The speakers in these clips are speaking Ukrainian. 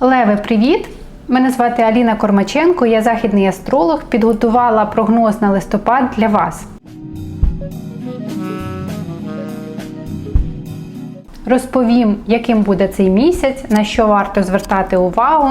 Леве, привіт! Мене звати Аліна Кормаченко, я західний астролог. Підготувала прогноз на листопад для вас. Розповім, яким буде цей місяць, на що варто звертати увагу,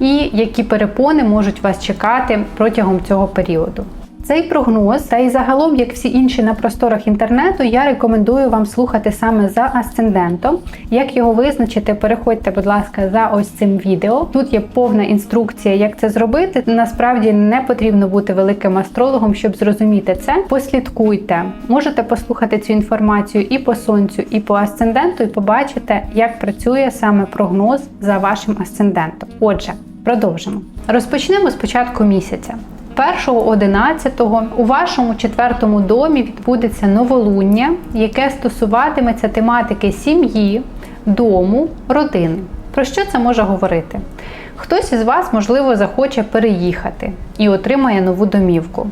і які перепони можуть вас чекати протягом цього періоду. Цей прогноз, та й загалом, як всі інші на просторах інтернету, я рекомендую вам слухати саме за асцендентом. Як його визначити, переходьте, будь ласка, за ось цим відео. Тут є повна інструкція, як це зробити. Насправді не потрібно бути великим астрологом, щоб зрозуміти це. Послідкуйте, можете послухати цю інформацію і по сонцю, і по асценденту, і побачите, як працює саме прогноз за вашим асцендентом. Отже, продовжимо. Розпочнемо з початку місяця. 1.11 у вашому четвертому домі відбудеться новолуння, яке стосуватиметься тематики сім'ї, дому, родини. Про що це може говорити? Хтось із вас, можливо, захоче переїхати і отримає нову домівку.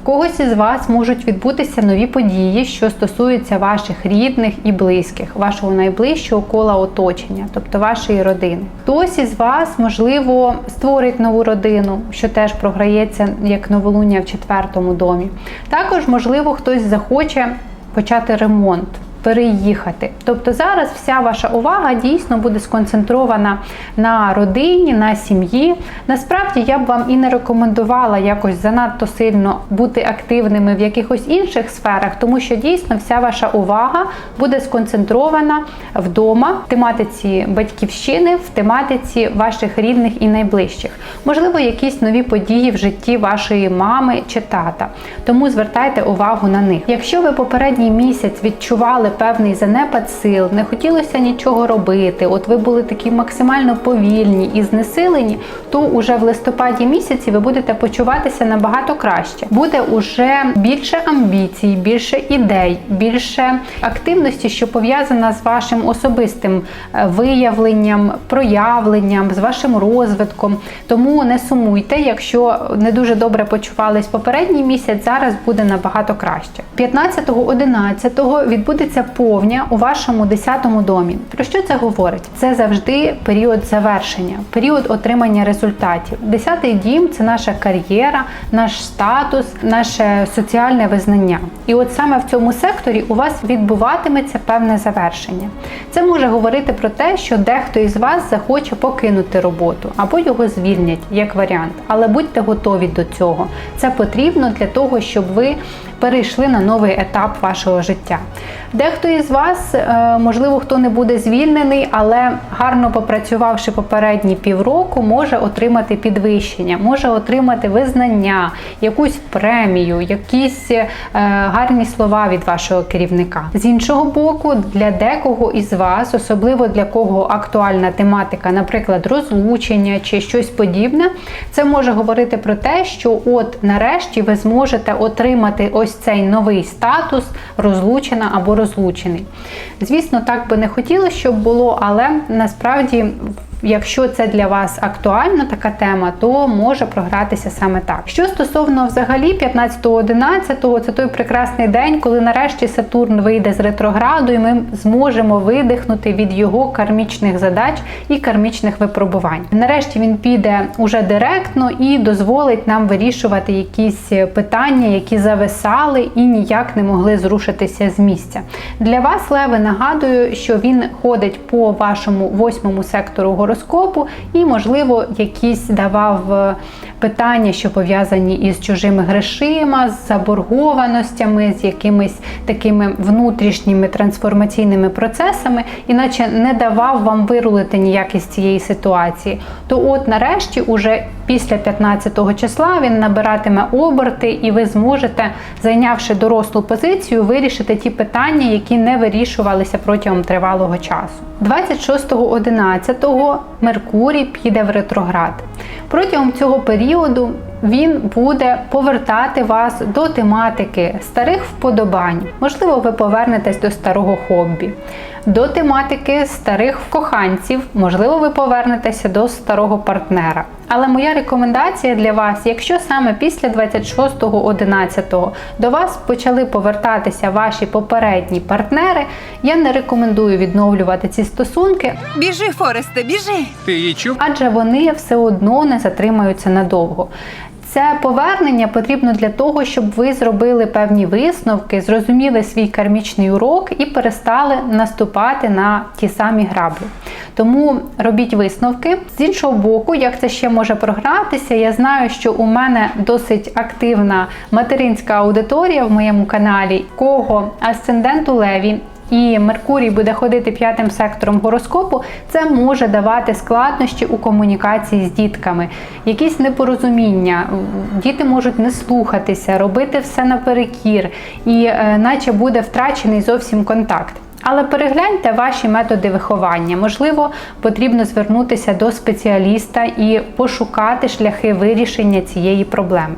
В когось із вас можуть відбутися нові події, що стосуються ваших рідних і близьких, вашого найближчого кола оточення, тобто вашої родини. Хтось із вас, можливо, створить нову родину, що теж програється як новолуння в четвертому домі. Також, можливо, хтось захоче почати ремонт переїхати. Тобто зараз вся ваша увага дійсно буде сконцентрована на родині, на сім'ї. Насправді я б вам і не рекомендувала якось занадто сильно бути активними в якихось інших сферах, тому що дійсно вся ваша увага буде сконцентрована вдома, в тематиці батьківщини, в тематиці ваших рідних і найближчих. Можливо, якісь нові події в житті вашої мами чи тата. Тому звертайте увагу на них. Якщо ви попередній місяць відчували певний занепад сил, не хотілося нічого робити, от ви були такі максимально повільні і знесилені, то уже в листопаді місяці ви будете почуватися набагато краще. Буде уже більше амбіцій, більше ідей, більше активності, що пов'язана з вашим особистим е, виявленням, проявленням, з вашим розвитком. Тому не сумуйте, якщо не дуже добре почувались попередній місяць, зараз буде набагато краще. 15-11 відбудеться повня у вашому 10-му домі. Про що це говорить? Це завжди період завершення, період отримання результатів. Десятий дім це наша кар'єра, наш статус, наше соціальне визнання. І от саме в цьому секторі у вас відбуватиметься певне завершення. Це може говорити про те, що дехто із вас захоче покинути роботу або його звільнять як варіант. Але будьте готові до цього. Це потрібно для того, щоб ви перейшли на новий етап вашого життя. Дехто із вас, е, можливо, хто не буде звільнений, але гарно попрацювавши попередні півроку, може отримати підвищення, може отримати визнання, якусь премію, якісь е, гарні слова від вашого керівника. З іншого боку, для декого із вас, особливо для кого актуальна тематика, наприклад, розлучення чи щось подібне, це може говорити про те, що от нарешті ви зможете отримати ось цей новий статус розлучена або розлучений. Звісно, так би не хотілося, щоб було, але насправді. Якщо це для вас актуальна така тема, то може програтися саме так. Що стосовно взагалі 15-11, це той прекрасний день, коли нарешті Сатурн вийде з ретрограду, і ми зможемо видихнути від його кармічних задач і кармічних випробувань. Нарешті він піде уже директно і дозволить нам вирішувати якісь питання, які зависали і ніяк не могли зрушитися з місця. Для вас, Леви, нагадую, що він ходить по вашому восьмому сектору гороскопу і, можливо, якісь давав е, питання, що пов'язані із чужими грошима, з заборгованостями, з якимись такими внутрішніми трансформаційними процесами, іначе не давав вам вирулити ніяк із цієї ситуації. То, от, нарешті, уже після 15 числа він набиратиме оберти, і ви зможете, зайнявши дорослу позицію, вирішити ті питання, які не вирішувалися протягом тривалого часу. 26.11 Меркурій піде в ретроград. Протягом цього періоду він буде повертати вас до тематики старих вподобань. Можливо, ви повернетесь до старого хобі. До тематики старих коханців, можливо, ви повернетеся до старого партнера. Але моя рекомендація для вас, якщо саме після 26.11 до вас почали повертатися ваші попередні партнери, я не рекомендую відновлювати ці стосунки, Біжи, Форесте, біжи. Ти її чув? адже вони все одно не затримаються надовго. Це повернення потрібно для того, щоб ви зробили певні висновки, зрозуміли свій кармічний урок і перестали наступати на ті самі граблі. Тому робіть висновки. З іншого боку, як це ще може програтися, я знаю, що у мене досить активна материнська аудиторія в моєму каналі, кого асцендент у леві і Меркурій буде ходити п'ятим сектором гороскопу, це може давати складнощі у комунікації з дітками, якісь непорозуміння. Діти можуть не слухатися, робити все наперекір, і е, наче буде втрачений зовсім контакт. Але перегляньте ваші методи виховання. Можливо, потрібно звернутися до спеціаліста і пошукати шляхи вирішення цієї проблеми.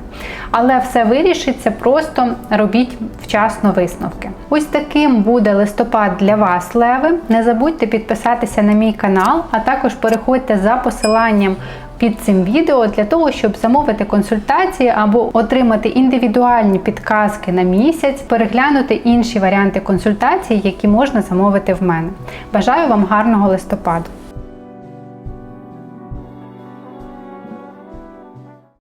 Але все вирішиться, просто робіть вчасно висновки. Ось таким буде листопад для вас, Леви. Не забудьте підписатися на мій канал, а також переходьте за посиланням під цим відео для того, щоб замовити консультації або отримати індивідуальні підказки на місяць, переглянути інші варіанти консультацій, які можна замовити в мене. Бажаю вам гарного листопаду!